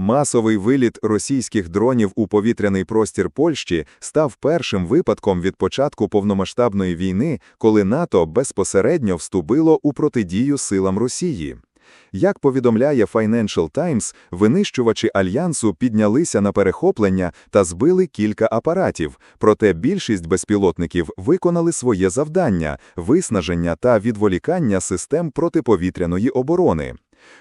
Масовий виліт російських дронів у повітряний простір Польщі став першим випадком від початку повномасштабної війни, коли НАТО безпосередньо вступило у протидію силам Росії. Як повідомляє Financial Times, винищувачі альянсу піднялися на перехоплення та збили кілька апаратів, проте більшість безпілотників виконали своє завдання виснаження та відволікання систем протиповітряної оборони.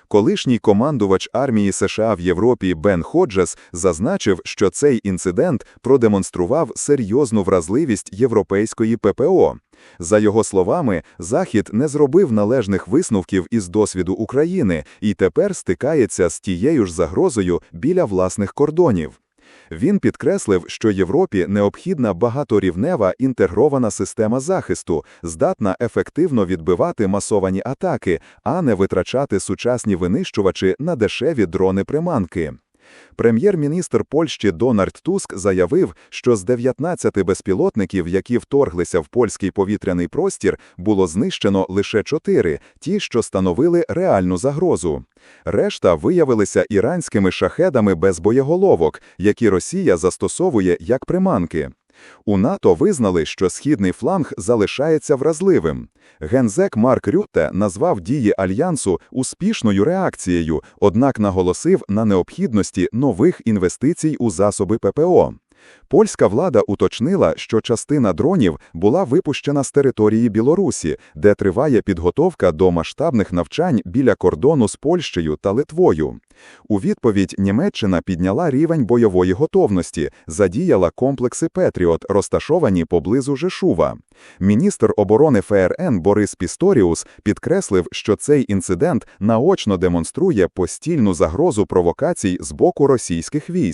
Колишній командувач армії США в Європі Бен Ходжес зазначив, що цей інцидент продемонстрував серйозну вразливість європейської ППО. За його словами, Захід не зробив належних висновків із досвіду України і тепер стикається з тією ж загрозою біля власних кордонів. Він підкреслив, що Європі необхідна багаторівнева інтегрована система захисту, здатна ефективно відбивати масовані атаки, а не витрачати сучасні винищувачі на дешеві дрони-приманки. Прем'єр-міністр Польщі Дональд Туск заявив, що з 19 безпілотників, які вторглися в польський повітряний простір, було знищено лише 4, ті, що становили реальну загрозу. Решта виявилися іранськими шахедами без боєголовок, які Росія застосовує як приманки. У НАТО визнали, що східний фланг залишається вразливим. Гензек Марк Рютте назвав дії альянсу успішною реакцією, однак наголосив на необхідності нових інвестицій у засоби ППО. Польська влада уточнила, що частина дронів була випущена з території Білорусі, де триває підготовка до масштабних навчань біля кордону з Польщею та Литвою. У відповідь Німеччина підняла рівень бойової готовності, задіяла комплекси Петріот, розташовані поблизу Жешува. Міністр оборони ФРН Борис Пісторіус підкреслив, що цей інцидент наочно демонструє постільну загрозу провокацій з боку російських військ.